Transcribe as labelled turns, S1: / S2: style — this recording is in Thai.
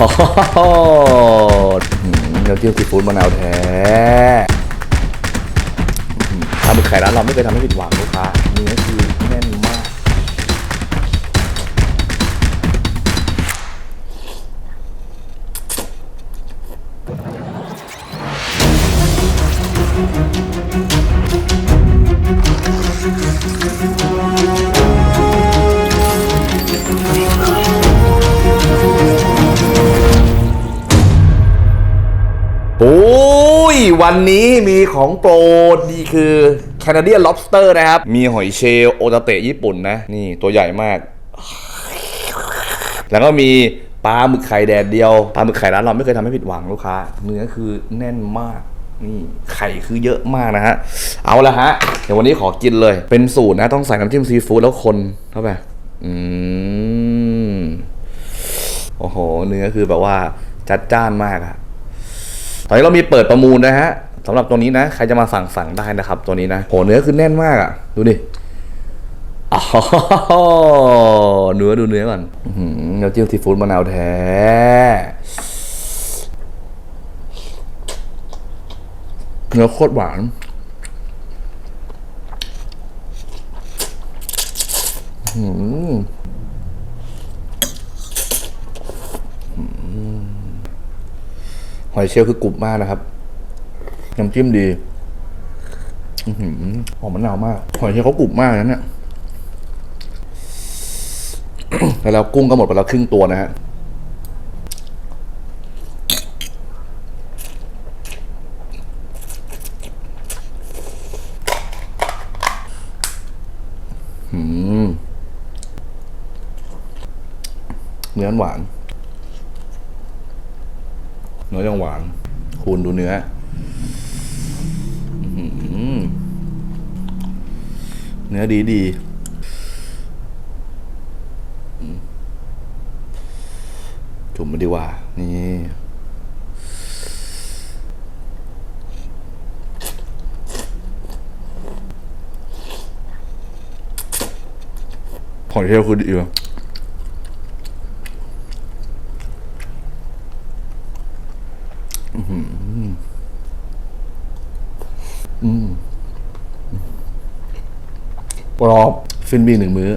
S1: อื้อหือน้ำจิ้มซีฟู้ดมะนาวแท้ทำเป็นไข่ร้านเราไม่เคยทำให้ผิดหวังลูกค้าเนื้อคือ โอ้ย วันนี้มีของโปรดนี่คือ Canadian Lobster นะครับ มีหอยเชลล์โอตาเตะญี่ปุ่นนะ นี่ตัวใหญ่มาก แล้วก็มีปลาหมึกไข่แดดเดียว ปลาหมึกไข่ร้านเราไม่เคยทำให้ผิดหวังลูกค้า เนื้อคือแน่นมาก นี่ไข่คือเยอะมากนะฮะ เอาละฮะ เดี๋ยววันนี้ขอกินเลย เป็นสูตรนะ ต้องใส่น้ำจิ้มซีฟู้ดแล้วคนเข้าไป อืม โอ้โห เนื้อคือแบบว่าจัดจ้านมากอะ ตอนนี้เรามีเปิดประมูลนะฮะสำหรับตัวนี้นะ ใครจะมาสั่งสั่งได้นะครับ ตัวนี้นะโหเนื้อคือแน่นมากอะ่ะ ดูดิอ๋อเนื้อดูเนื้อก่อนอื้อหือน้ำจิ้มซีฟู้ดมะนาวแท้เนื้อโคตรหวาน อื้อ หอยเชลล์คือกรุบมากนะครับน้ำจิ้มดีหอมมะนาวมาก หอยเชลล์เขากรุบมากนะเนี่ยแล้วกุ้งก็หมดไปแล้วครึ่งตัวนะฮะเนื้อหวาน นื้อยังหวาน คูณดูเนื้อเนื้อดีดีจุ่มมาดีกว่า นี่หอยเชลล์คือดีว่ะ กรอบฟินบีหนึ่งมื้อ